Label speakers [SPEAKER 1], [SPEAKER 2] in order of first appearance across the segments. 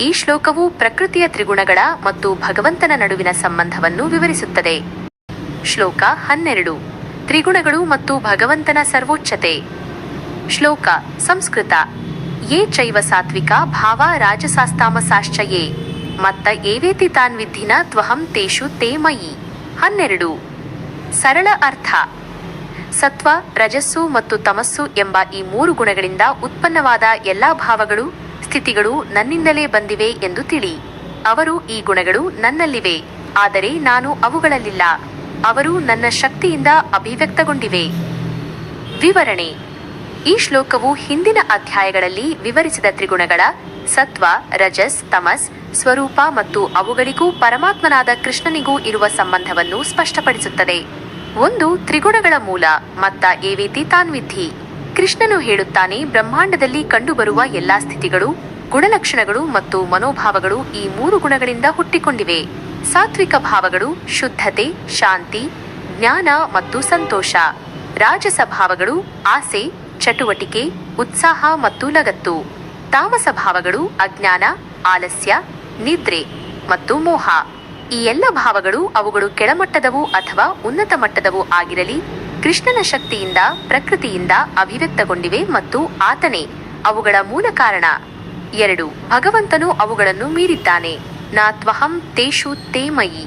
[SPEAKER 1] ಈ ಶ್ಲೋಕವು ಪ್ರಕೃತಿಯ ತ್ರಿಗುಣಗಳ ಮತ್ತು ಭಗವಂತನ ನಡುವಿನ ಸಂಬಂಧವನ್ನು ವಿವರಿಸುತ್ತದೆ. ಶ್ಲೋಕ ಹನ್ನೆರಡು. ತ್ರಿಗುಣಗಳು ಮತ್ತು ಭಗವಂತನ ಸರ್ವೋಚ್ಚತೆ. ಶ್ಲೋಕ ಸಂಸ್ಕೃತ. ಯೇ ಚೈವ ಸಾತ್ವಿಕ ಭಾವ ರಾಜಸಾಸ್ತಾಮಸಾಶ್ಚ ಯೇ ಮತ್ತ ಏವೇತಿ ತಾನ್ ವಿದ್ಧಿನ ತ್ವಹಂ ತೇಷು ತೇ ಮಯಿ. ಹನ್ನೆರಡು. ಸರಳ ಅರ್ಥ. ಸತ್ವ, ರಜಸ್ಸು ಮತ್ತು ತಮಸ್ಸು ಎಂಬ ಈ ಮೂರು ಗುಣಗಳಿಂದ ಉತ್ಪನ್ನವಾದ ಎಲ್ಲಾ ಭಾವಗಳು ಸ್ಥಿತಿಗಳು ನನ್ನಿಂದಲೇ ಬಂದಿವೆ ಎಂದು ತಿಳಿ. ಅವರು ಈ ಗುಣಗಳು ನನ್ನಲ್ಲಿವೆ, ಆದರೆ ನಾನು ಅವುಗಳಲ್ಲಿಲ್ಲ. ಅವರು ನನ್ನ ಶಕ್ತಿಯಿಂದ ಅಭಿವ್ಯಕ್ತಗೊಂಡಿವೆ. ವಿವರಣೆ. ಈ ಶ್ಲೋಕವು ಹಿಂದಿನ ಅಧ್ಯಾಯಗಳಲ್ಲಿ ವಿವರಿಸಿದ ತ್ರಿಗುಣಗಳ ಸತ್ವ, ರಜಸ್, ತಮಸ್, ಸ್ವರೂಪ ಮತ್ತು ಅವುಗಳಿಗೂ ಪರಮಾತ್ಮನಾದ ಕೃಷ್ಣನಿಗೂ ಇರುವ ಸಂಬಂಧವನ್ನು ಸ್ಪಷ್ಟಪಡಿಸುತ್ತದೆ. ಒಂದು ತ್ರಿಗುಣಗಳ ಮೂಲ, ಮತ್ತ ಏವೇತಿ ತಾನ್ವಿಧಿ ಕೃಷ್ಣನು ಹೇಳುತ್ತಾನೆ, ಬ್ರಹ್ಮಾಂಡದಲ್ಲಿ ಕಂಡುಬರುವ ಎಲ್ಲಾ ಸ್ಥಿತಿಗಳು ಗುಣಲಕ್ಷಣಗಳು ಮತ್ತು ಮನೋಭಾವಗಳು ಈ ಮೂರು ಗುಣಗಳಿಂದ ಹುಟ್ಟಿಕೊಂಡಿವೆ. ಸಾತ್ವಿಕ ಭಾವಗಳು ಶುದ್ಧತೆ, ಶಾಂತಿ, ಜ್ಞಾನ ಮತ್ತು ಸಂತೋಷ. ರಾಜಸ ಭಾವಗಳು ಆಸೆ, ಚಟುವಟಿಕೆ, ಉತ್ಸಾಹ ಮತ್ತು ಲಗತ್ತು ತಾಮಸ ಭಾವಗಳು ಅಜ್ಞಾನ, ಆಲಸ್ಯ, ನಿದ್ರೆ ಮತ್ತು ಮೋಹ. ಈ ಎಲ್ಲ ಭಾವಗಳು ಅವುಗಳು ಕೆಳಮಟ್ಟದವು ಅಥವಾ ಉನ್ನತ ಮಟ್ಟದವು ಆಗಿರಲಿ, ಕೃಷ್ಣನ ಶಕ್ತಿಯಿಂದ, ಪ್ರಕೃತಿಯಿಂದ ಅಭಿವ್ಯಕ್ತಗೊಂಡಿವೆ ಮತ್ತು ಆತನೇ ಅವುಗಳ ಮೂಲ ಕಾರಣ. ಎರಡು. ಭಗವಂತನು ಅವುಗಳನ್ನು ಮೀರಿದ್ದಾನೆ. ನಾ ತ್ವಹಂ ತೇಷು ತೇಮಯಿ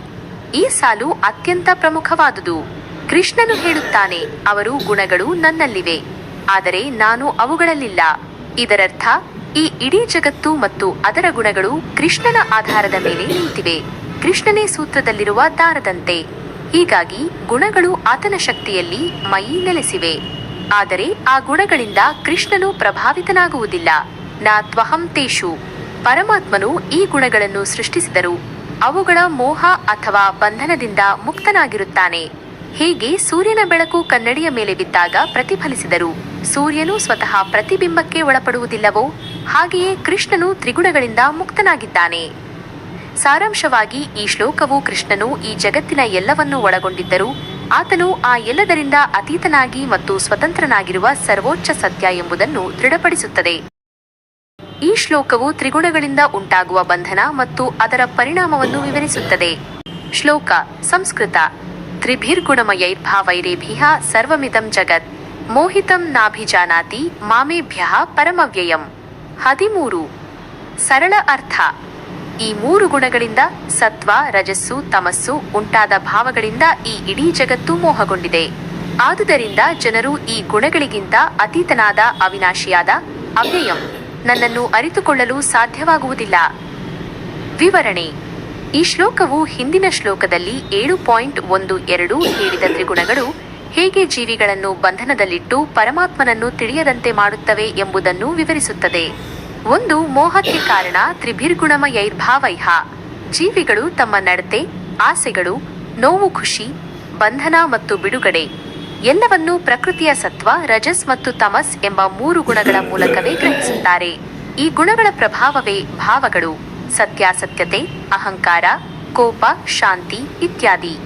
[SPEAKER 1] ಈ ಸಾಲು ಅತ್ಯಂತ ಪ್ರಮುಖವಾದುದು. ಕೃಷ್ಣನು ಹೇಳುತ್ತಾನೆ, ಅವರು ಗುಣಗಳು ನನ್ನಲ್ಲಿವೆ. ಆದರೆ ನಾನು ಅವುಗಳಲ್ಲಿಲ್ಲ. ಇದರರ್ಥ, ಈ ಇಡೀ ಜಗತ್ತು ಮತ್ತು ಅದರ ಗುಣಗಳು ಕೃಷ್ಣನ ಆಧಾರದ ಮೇಲೆ ನಿಂತಿವೆ. ಕೃಷ್ಣನೇ ಸೂತ್ರದಲ್ಲಿರುವ ದಾರದಂತೆ. ಹೀಗಾಗಿ ಗುಣಗಳು ಆತನ ಶಕ್ತಿಯಲ್ಲಿ ಮೈ ನೆಲೆಸಿವೆ. ಆದರೆ ಆ ಗುಣಗಳಿಂದ ಕೃಷ್ಣನು ಪ್ರಭಾವಿತನಾಗುವುದಿಲ್ಲ. ನಾ ತ್ವಹಂ ತೇಷು. ಪರಮಾತ್ಮನು ಈ ಗುಣಗಳನ್ನು ಸೃಷ್ಟಿಸಿದರು ಅವುಗಳ ಮೋಹ ಅಥವಾ ಬಂಧನದಿಂದ ಮುಕ್ತನಾಗಿರುತ್ತಾನೆ. ಹೀಗೆ ಸೂರ್ಯನ ಬೆಳಕು ಕನ್ನಡಿಯ ಮೇಲೆ ಬಿದ್ದಾಗ ಪ್ರತಿಫಲಿಸಿದರು ಸೂರ್ಯನು ಸ್ವತಃ ಪ್ರತಿಬಿಂಬಕ್ಕೆ ಒಳಪಡುವುದಿಲ್ಲವೋ? ಹಾಗೆಯೇ ಕೃಷ್ಣನು ತ್ರಿಗುಣಗಳಿಂದ ಮುಕ್ತನಾಗಿದ್ದಾನೆ. ಸಾರಾಂಶವಾಗಿ ಈ ಶ್ಲೋಕವು ಕೃಷ್ಣನು ಈ ಜಗತ್ತಿನ ಎಲ್ಲವನ್ನೂ ಒಳಗೊಂಡಿದ್ದರೂ ಆತನು ಆ ಎಲ್ಲದರಿಂದ ಅತೀತನಾಗಿ ಮತ್ತು ಸ್ವತಂತ್ರನಾಗಿರುವ ಸರ್ವೋಚ್ಚ ಸತ್ಯ ಎಂಬುದನ್ನು ದೃಢಪಡಿಸುತ್ತದೆ. ಈ ಶ್ಲೋಕವು ತ್ರಿಗುಣಗಳಿಂದ ಉಂಟಾಗುವ ಬಂಧನ ಮತ್ತು ಅದರ ಪರಿಣಾಮವನ್ನು ವಿವರಿಸುತ್ತದೆ. ಶ್ಲೋಕ, ಸಂಸ್ಕೃತ. ತ್ರಿಭಿರ್ಗುಣಮಯೈರ್ಭಾವೈರೇಭ್ಯ ಸರ್ವಮಿದಂ ಜಗತ್. ಮೋಹಿತಂ ನಾಭಿಜಾನಾತಿ ಮಾಮೇಭ್ಯ ಪರಮವ್ಯಯಂ. ಹದಿಮೂರು. ಸರಳ ಅರ್ಥ. ಈ ಮೂರು ಗುಣಗಳಿಂದ ಸತ್ವ, ರಜಸ್ಸು, ತಮಸ್ಸು ಉಂಟಾದ ಭಾವಗಳಿಂದ ಈ ಇಡೀ ಜಗತ್ತು ಮೋಹಗೊಂಡಿದೆ. ಆದುದರಿಂದ ಜನರು ಈ ಗುಣಗಳಿಗಿಂತ ಅತೀತನಾದ ಅವಿನಾಶಿಯಾದ ಅವ್ಯಯಂ. ನನ್ನನ್ನು ಅರಿತುಕೊಳ್ಳಲು ಸಾಧ್ಯವಾಗುವುದಿಲ್ಲ. ವಿವರಣೆ. ಈ ಶ್ಲೋಕವು ಹಿಂದಿನ ಶ್ಲೋಕದಲ್ಲಿ ಏಳು ಪಾಯಿಂಟ್ ಒಂದು ಎರಡು ಹೇಳಿದ ತ್ರಿಗುಣಗಳು ಹೇಗೆ ಜೀವಿಗಳನ್ನು ಬಂಧನದಲ್ಲಿಟ್ಟು ಪರಮಾತ್ಮನನ್ನು ತಿಳಿಯದಂತೆ ಮಾಡುತ್ತವೆ ಎಂಬುದನ್ನು ವಿವರಿಸುತ್ತದೆ. ಒಂದು, ಮೋಹಕ್ಕೆ ಕಾರಣ ತ್ರಿಭಿರ್ಗುಣಮಯೈರ್ಭಾವೈಹ. ಜೀವಿಗಳು ತಮ್ಮ ನಡತೆ, ಆಸೆಗಳು, ನೋವು, ಖುಷಿ, ಬಂಧನ ಮತ್ತು ಬಿಡುಗಡೆ. ಎಲ್ಲವನ್ನೂ ಪ್ರಕೃತಿಯ ಸತ್ವ, ರಜಸ್ ಮತ್ತು ತಮಸ್ ಎಂಬ ಮೂರು ಗುಣಗಳ ಮೂಲಕವೇ ಗ್ರಹಿಸುತ್ತಾರೆ. ಈ ಗುಣಗಳ ಪ್ರಭಾವವೇ ಭಾವಗಳು. ಸತ್ಯಾಸತ್ಯತೆ ಅಹಂಕಾರ, ಕೋಪ, ಶಾಂತಿ ಇತ್ಯಾದಿ.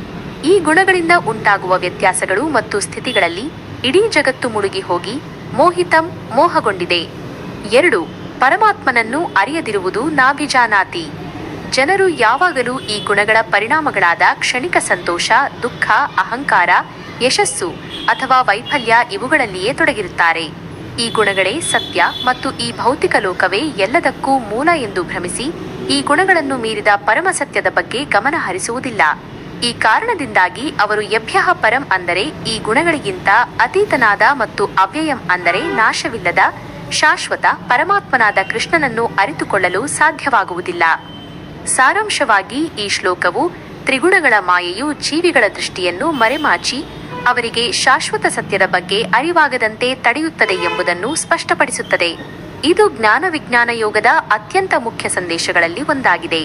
[SPEAKER 1] ಈ ಗುಣಗಳಿಂದ ಉಂಟಾಗುವ ವ್ಯತ್ಯಾಸಗಳು ಮತ್ತು ಸ್ಥಿತಿಗಳಲ್ಲಿ ಇಡೀ ಜಗತ್ತು ಮುಳುಗಿ ಹೋಗಿ ಮೋಹಿತಂ ಮೋಹಗೊಂಡಿದೆ. ಎರಡು, ಪರಮಾತ್ಮನನ್ನು ಅರಿಯದಿರುವುದು ನಾಭಿಜಾನಾತಿ. ಜನರು ಯಾವಾಗಲೂ ಈ ಗುಣಗಳ ಪರಿಣಾಮಗಳಾದ ಕ್ಷಣಿಕ ಸಂತೋಷ, ದುಃಖ, ಅಹಂಕಾರ ಯಶಸ್ಸು ಅಥವಾ ವೈಫಲ್ಯ ಇವುಗಳಲ್ಲಿಯೇ ತೊಡಗಿರುತ್ತಾರೆ. ಈ ಗುಣಗಳೇ ಸತ್ಯ ಮತ್ತು ಈ ಭೌತಿಕ ಲೋಕವೇ ಎಲ್ಲದಕ್ಕೂ ಮೂಲ ಎಂದು ಭ್ರಮಿಸಿ, ಈ ಗುಣಗಳನ್ನು ಮೀರಿದ ಪರಮ ಸತ್ಯದ ಬಗ್ಗೆ ಗಮನ ಹರಿಸುವುದಿಲ್ಲ. ಈ ಕಾರಣದಿಂದಾಗಿ ಅವರು ಯಭ್ಯ ಪರಂ ಅಂದರೆ ಈ ಗುಣಗಳಿಗಿಂತ ಅತೀತನಾದ ಮತ್ತು ಅವ್ಯಯಂ ಅಂದರೆ ನಾಶವಿಲ್ಲದ, ಶಾಶ್ವತ ಪರಮಾತ್ಮನಾದ ಕೃಷ್ಣನನ್ನು ಅರಿತುಕೊಳ್ಳಲು ಸಾಧ್ಯವಾಗುವುದಿಲ್ಲ. ಸಾರಾಂಶವಾಗಿ ಈ ಶ್ಲೋಕವು ತ್ರಿಗುಣಗಳ ಮಾಯೆಯು ಜೀವಿಗಳ ದೃಷ್ಟಿಯನ್ನು ಮರೆಮಾಚಿ ಅವರಿಗೆ ಶಾಶ್ವತ ಸತ್ಯದ ಬಗ್ಗೆ ಅರಿವಾಗದಂತೆ ತಡೆಯುತ್ತದೆ ಎಂಬುದನ್ನು ಸ್ಪಷ್ಟಪಡಿಸುತ್ತದೆ. ಇದು ಜ್ಞಾನ ವಿಜ್ಞಾನ ಯೋಗದ ಅತ್ಯಂತ ಮುಖ್ಯ ಸಂದೇಶಗಳಲ್ಲಿ ಒಂದಾಗಿದೆ.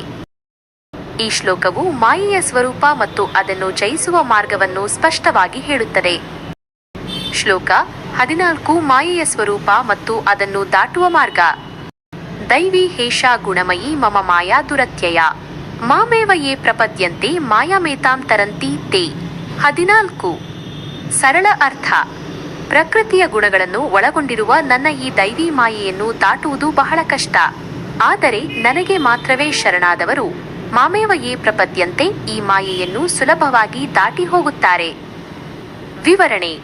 [SPEAKER 1] ಈ ಶ್ಲೋಕವು ಮಾಯೆಯ ಸ್ವರೂಪ ಮತ್ತು ಅದನ್ನು ಜಯಿಸುವ ಮಾರ್ಗವನ್ನು ಸ್ಪಷ್ಟವಾಗಿ ಹೇಳುತ್ತದೆ. ಶ್ಲೋಕ ಹದಿನಾಲ್ಕು, ಮಾಯೆಯ ಸ್ವರೂಪ ಮತ್ತು ಅದನ್ನು ದಾಟುವ ಮಾರ್ಗ. ದೈವಿ ಹೇಷ ಗುಣಮಯಿ ಮಮ ಮಾಯಾ ದುರತ್ಯಯ. ಮಾಮೇವ ಯೇ ಪ್ರಪದ್ಯಂತೆ ಮಾಯಾಮೇತಾಂ ತರಂತಿ ತೇ. ಹದಿನಾಲ್ಕು ಸರಳ ಅರ್ಥ. ಪ್ರಕೃತಿಯ ಗುಣಗಳನ್ನು ಒಳಗೊಂಡಿರುವ ನನ್ನ ಈ ದೈವಿ ಮಾಯೆಯನ್ನು ದಾಟುವುದು ಬಹಳ ಕಷ್ಟ. ಆದರೆ ನನಗೆ ಮಾತ್ರವೇ ಶರಣಾದವರು. ಮಾಮೇವಯೇ ಪ್ರಪದ್ಯಂತೆ ಈ ಮಾಯೆಯನ್ನು ಸುಲಭವಾಗಿ ದಾಟಿ ಹೋಗುತ್ತಾರೆ. ವಿವರಣೆ.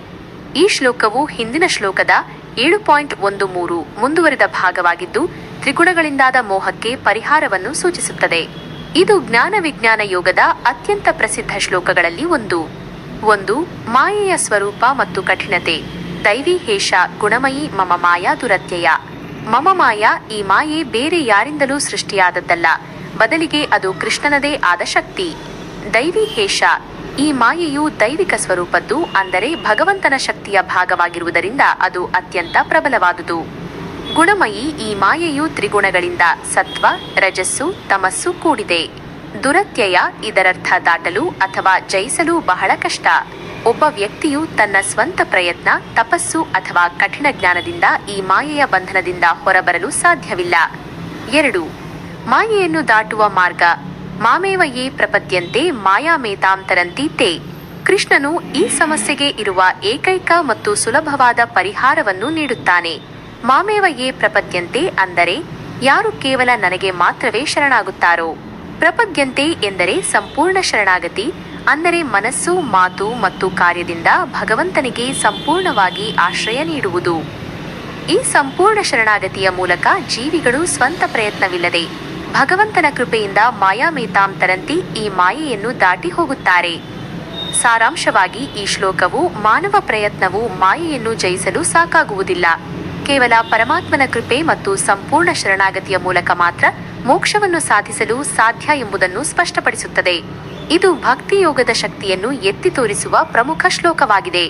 [SPEAKER 1] ಈ ಶ್ಲೋಕವು ಹಿಂದಿನ ಶ್ಲೋಕದ ಏಳು ಪಾಯಿಂಟ್ ಒಂದು ಮೂರು ಮುಂದುವರಿದ ಭಾಗವಾಗಿದ್ದು, ತ್ರಿಗುಣಗಳಿಂದಾದ ಮೋಹಕ್ಕೆ ಪರಿಹಾರವನ್ನು ಸೂಚಿಸುತ್ತದೆ. ಇದು ಜ್ಞಾನ ವಿಜ್ಞಾನ ಯೋಗದ ಅತ್ಯಂತ ಪ್ರಸಿದ್ಧ ಶ್ಲೋಕಗಳಲ್ಲಿ ಒಂದು. ಒಂದು ಮಾಯೆಯ ಸ್ವರೂಪ ಮತ್ತು ಕಠಿಣತೆ. ದೈವಿ ಹೇಷ ಗುಣಮಯಿ ಮಮ ಮಾಯಾ ದುರತ್ಯಯ. ಮಮ ಮಾಯಾ ಈ ಮಾಯೆ ಬೇರೆ ಯಾರಿಂದಲೂ ಸೃಷ್ಟಿಯಾದದ್ದಲ್ಲ. ಬದಲಿಗೆ ಅದು ಕೃಷ್ಣನದೇ ಆದ ಶಕ್ತಿ. ದೈವಿ ಹೇಷ ಈ ಮಾಯೆಯು ದೈವಿಕ ಸ್ವರೂಪದ್ದು ಅಂದರೆ ಭಗವಂತನ ಶಕ್ತಿಯ ಭಾಗವಾಗಿರುವುದರಿಂದ ಅದು ಅತ್ಯಂತ ಪ್ರಬಲವಾದುದು. ಗುಣಮಯಿ ಈ ಮಾಯೆಯು ತ್ರಿಗುಣಗಳಿಂದ ಸತ್ವ, ರಜಸ್ಸು, ತಮಸ್ಸು ಕೂಡಿದೆ. ದುರತ್ಯಯ ಇದರರ್ಥ ದಾಟಲು ಅಥವಾ ಜಯಿಸಲು ಬಹಳ ಕಷ್ಟ. ಒಬ್ಬ ವ್ಯಕ್ತಿಯು ತನ್ನ ಸ್ವಂತ ಪ್ರಯತ್ನ, ತಪಸ್ಸು ಅಥವಾ ಕಠಿಣ ಜ್ಞಾನದಿಂದ ಈ ಮಾಯೆಯ ಬಂಧನದಿಂದ ಹೊರಬರಲು ಸಾಧ್ಯವಿಲ್ಲ. ಎರಡು, ಮಾಯೆಯನ್ನು ದಾಟುವ ಮಾರ್ಗ. ಮಾಮೇವಯೇ ಪ್ರಪದ್ಯಂತೆ ಮಾಯಾಮೇತಾಂತರಂತಿ ತೇ. ಕೃಷ್ಣನು ಈ ಸಮಸ್ಯೆಗೆ ಇರುವ ಏಕೈಕ ಮತ್ತು ಸುಲಭವಾದ ಪರಿಹಾರವನ್ನು ನೀಡುತ್ತಾನೆ. ಮಾಮೇವಯೇ ಪ್ರಪದ್ಯಂತೆ ಅಂದರೆ ಯಾರು ಕೇವಲ ನನಗೆ ಮಾತ್ರವೇ ಶರಣಾಗುತ್ತಾರೋ? ಪ್ರಪದ್ಯಂತೆ ಎಂದರೆ ಸಂಪೂರ್ಣ ಶರಣಾಗತಿ, ಅಂದರೆ ಮನಸ್ಸು, ಮಾತು ಮತ್ತು ಕಾರ್ಯದಿಂದ ಭಗವಂತನಿಗೆ ಸಂಪೂರ್ಣವಾಗಿ ಆಶ್ರಯ ನೀಡುವುದು. ಈ ಸಂಪೂರ್ಣ ಶರಣಾಗತಿಯ ಮೂಲಕ ಜೀವಿಗಳು ಸ್ವಂತ ಪ್ರಯತ್ನವಿಲ್ಲದೆ ಭಗವಂತನ ಕೃಪೆಯಿಂದ ಮಾಯಾಮೇತಾಂತರಂತಿ ಈ ಮಾಯೆಯನ್ನು ದಾಟಿ ಹೋಗುತ್ತಾರೆ. ಸಾರಾಂಶವಾಗಿ ಈ ಶ್ಲೋಕವು ಮಾನವ ಪ್ರಯತ್ನವು ಮಾಯೆಯನ್ನು ಜಯಿಸಲು ಸಾಕಾಗುವುದಿಲ್ಲ. ಕೇವಲ ಪರಮಾತ್ಮನ ಕೃಪೆ ಮತ್ತು ಸಂಪೂರ್ಣ ಶರಣಾಗತಿಯ ಮೂಲಕ ಮಾತ್ರ ಮೋಕ್ಷವನ್ನು ಸಾಧಿಸಲು ಸಾಧ್ಯ ಎಂಬುದನ್ನು ಸ್ಪಷ್ಟಪಡಿಸುತ್ತದೆ. ಇದು ಭಕ್ತಿ ಯೋಗದ ಶಕ್ತಿಯನ್ನು ಎತ್ತಿ ತೋರಿಸುವ ಪ್ರಮುಖ ಶ್ಲೋಕವಾಗಿದೆ.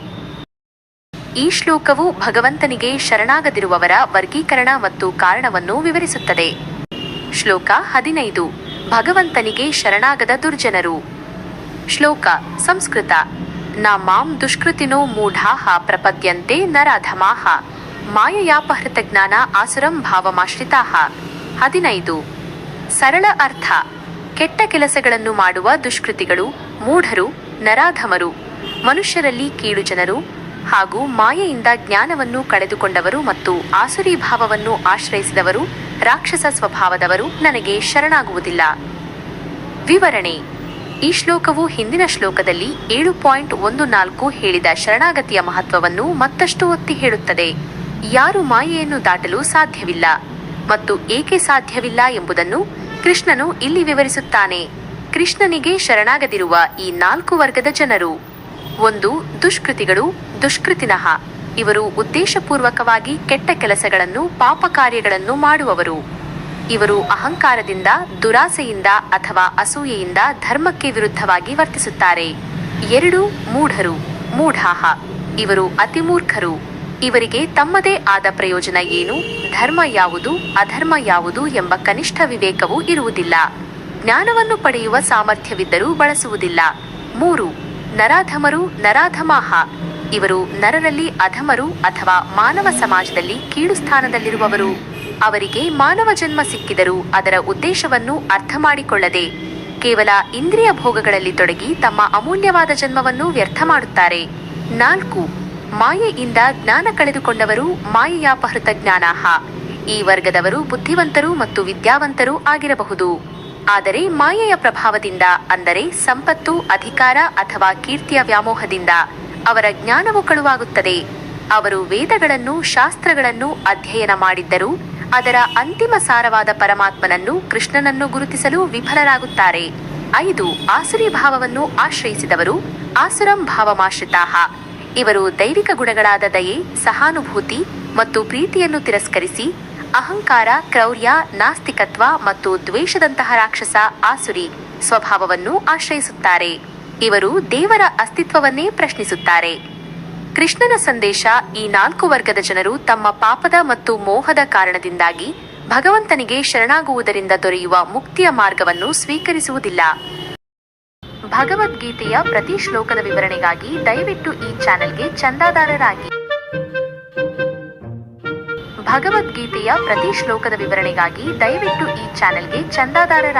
[SPEAKER 1] ಈ ಶ್ಲೋಕವು ಭಗವಂತನಿಗೆ ಶರಣಾಗದಿರುವವರ ವರ್ಗೀಕರಣ ಮತ್ತು ಕಾರಣವನ್ನು ವಿವರಿಸುತ್ತದೆ. ಶ್ಲೋಕ ಹದಿನೈದು. ಭಗವಂತನಿಗೆ ಶರಣಾಗದ ದುರ್ಜನರು. ಶ್ಲೋಕ ಸಂಸ್ಕೃತ. ನ ಮಾಂ ದುಷ್ಕೃತಿನೋ ಮೂಢಾಹ ಪ್ರಪದ್ಯಂತೆ ನರಾಧಮಾಃ. ಮಾಯಯಾಪಹೃತ ಜ್ಞಾನ ಆಸುರಂ ಭಾವಮಾಶ್ರಿತಾಹ ಹದಿನೈದು. ಸರಳ ಅರ್ಥ. ಕೆಟ್ಟ ಕೆಲಸಗಳನ್ನು ಮಾಡುವ ದುಷ್ಕೃತಿಗಳು, ಮೂಢರು, ನರಾಧಮರು. ಮನುಷ್ಯರಲ್ಲಿ ಕೀಳು ಜನರು ಹಾಗೂ ಮಾಯೆಯಿಂದ ಜ್ಞಾನವನ್ನು ಕಳೆದುಕೊಂಡವರು ಮತ್ತು ಆಸುರಿ ಭಾವವನ್ನು ಆಶ್ರಯಿಸಿದವರು, ರಾಕ್ಷಸ ಸ್ವಭಾವದವರು ನನಗೆ ಶರಣಾಗುವುದಿಲ್ಲ. ವಿವರಣೆ. ಈ ಶ್ಲೋಕವು ಹಿಂದಿನ ಶ್ಲೋಕದಲ್ಲಿ ಏಳು ಪಾಯಿಂಟ್ ಒಂದು ನಾಲ್ಕು ಹೇಳಿದ ಶರಣಾಗತಿಯ ಮಹತ್ವವನ್ನು ಮತ್ತಷ್ಟು ಒತ್ತಿ ಹೇಳುತ್ತದೆ. ಯಾರು ಮಾಯೆಯನ್ನು ದಾಟಲು ಸಾಧ್ಯವಿಲ್ಲ ಮತ್ತು ಏಕೆ ಸಾಧ್ಯವಿಲ್ಲ ಎಂಬುದನ್ನು ಕೃಷ್ಣನು ಇಲ್ಲಿ ವಿವರಿಸುತ್ತಾನೆ. ಕೃಷ್ಣನಿಗೆ ಶರಣಾಗದಿರುವ ಈ ನಾಲ್ಕು ವರ್ಗದ ಜನರು. ಒಂದು, ದುಷ್ಕೃತಿಗಳು ದುಷ್ಕೃತಿನಃ ಇವರು ಉದ್ದೇಶಪೂರ್ವಕವಾಗಿ ಕೆಟ್ಟ ಕೆಲಸಗಳನ್ನು, ಪಾಪ ಕಾರ್ಯಗಳನ್ನು ಮಾಡುವವರು. ಇವರು ಅಹಂಕಾರದಿಂದ, ದುರಾಸೆಯಿಂದ ಅಥವಾ ಅಸೂಯೆಯಿಂದ ಧರ್ಮಕ್ಕೆ ವಿರುದ್ಧವಾಗಿ ವರ್ತಿಸುತ್ತಾರೆ. ಎರಡು, ಮೂಢರು, ಮೂಢಾಹ. ಇವರು ಅತಿಮೂರ್ಖರು. ಇವರಿಗೆ ತಮ್ಮದೇ ಆದ ಪ್ರಯೋಜನ ಏನು? ಧರ್ಮ ಯಾವುದು, ಅಧರ್ಮ ಯಾವುದು ಎಂಬ ಕನಿಷ್ಠ ವಿವೇಕವೂ ಇರುವುದಿಲ್ಲ. ಜ್ಞಾನವನ್ನು ಪಡೆಯುವ ಸಾಮರ್ಥ್ಯವಿದ್ದರೂ ಬಳಸುವುದಿಲ್ಲ. ಮೂರು, ನರಾಧಮರು ನರಾಧಮಾಹ. ಇವರು ನರರಲ್ಲಿ ಅಧಮರು ಅಥವಾ ಮಾನವ ಸಮಾಜದಲ್ಲಿ ಕೀಳು ಸ್ಥಾನದಲ್ಲಿರುವವರು. ಅವರಿಗೆ ಮಾನವ ಜನ್ಮ ಸಿಕ್ಕಿದರೂ ಅದರ ಉದ್ದೇಶವನ್ನು ಅರ್ಥ ಮಾಡಿಕೊಳ್ಳದೆ ಕೇವಲ ಇಂದ್ರಿಯ ಭೋಗಗಳಲ್ಲಿ ತೊಡಗಿ ತಮ್ಮ ಅಮೂಲ್ಯವಾದ ಜನ್ಮವನ್ನು ವ್ಯರ್ಥ ಮಾಡುತ್ತಾರೆ. ನಾಲ್ಕು ಮಾಯೆಯಿಂದ ಜ್ಞಾನ ಕಳೆದುಕೊಂಡವರು ಮಾಯೆಯಾಪಹೃತ ಜ್ಞಾನಾಹ. ಈ ವರ್ಗದವರು ಬುದ್ಧಿವಂತರು ಮತ್ತು ವಿದ್ಯಾವಂತರು ಆಗಿರಬಹುದು. ಆದರೆ ಮಾಯೆಯ ಪ್ರಭಾವದಿಂದ, ಅಂದರೆ ಸಂಪತ್ತು, ಅಧಿಕಾರ ಅಥವಾ ಕೀರ್ತಿಯ ವ್ಯಾಮೋಹದಿಂದ, ಅವರ ಜ್ಞಾನವು ಕಳುವಾಗುತ್ತದೆ. ಅವರು ವೇದಗಳನ್ನು, ಶಾಸ್ತ್ರಗಳನ್ನು ಅಧ್ಯಯನ ಮಾಡಿದ್ದರೂ, ಅದರ ಅಂತಿಮ ಸಾರವಾದ ಪರಮಾತ್ಮನನ್ನು ಕೃಷ್ಣನನ್ನು ಗುರುತಿಸಲು ವಿಫಲರಾಗುತ್ತಾರೆ. ಐದು ಆಸುರಿ ಭಾವವನ್ನು ಆಶ್ರಯಿಸಿದವರು ಆಸುರಂ ಭಾವಮಾಶ್ರಿತಾಹ. ಇವರು ದೈವಿಕ ಗುಣಗಳಾದ ದಯೆ, ಸಹಾನುಭೂತಿ ಮತ್ತು ಪ್ರೀತಿಯನ್ನು ತಿರಸ್ಕರಿಸಿ, ಅಹಂಕಾರ, ಕ್ರೌರ್ಯ, ನಾಸ್ತಿಕತ್ವ ಮತ್ತು ದ್ವೇಷದಂತಹ ರಾಕ್ಷಸ ಆಸುರಿ ಸ್ವಭಾವವನ್ನು ಆಶ್ರಯಿಸುತ್ತಾರೆ. ಇವರು ದೇವರ ಅಸ್ತಿತ್ವವನ್ನೇ ಪ್ರಶ್ನಿಸುತ್ತಾರೆ. ಕೃಷ್ಣನ ಸಂದೇಶ ಈ ನಾಲ್ಕು ವರ್ಗದ ಜನರು ತಮ್ಮ ಪಾಪದ ಮತ್ತು ಮೋಹದ ಕಾರಣದಿಂದಾಗಿ ಭಗವಂತನಿಗೆ ಶರಣಾಗುವುದರಿಂದ ದೊರೆಯುವ ಮುಕ್ತಿಯ ಮಾರ್ಗವನ್ನು ಸ್ವೀಕರಿಸುವುದಿಲ್ಲ. ಭಗವದ್ಗೀತೆಯ ಪ್ರತಿ ಶ್ಲೋಕದ ವಿವರಣೆಗಾಗಿ ದಯವಿಟ್ಟು ಈ ಚಾನೆಲ್ಗೆ ಚಂದಾದಾರರಾಗಿ. ಭಗವದ್ಗೀತೆಯ ಪ್ರತಿ ಶ್ಲೋಕದ ವಿವರಣೆಗಾಗಿ ದಯವಿಟ್ಟು ಈ ಚಾನೆಲ್ಗೆ ಚಂದಾದಾರರಾಗಿ.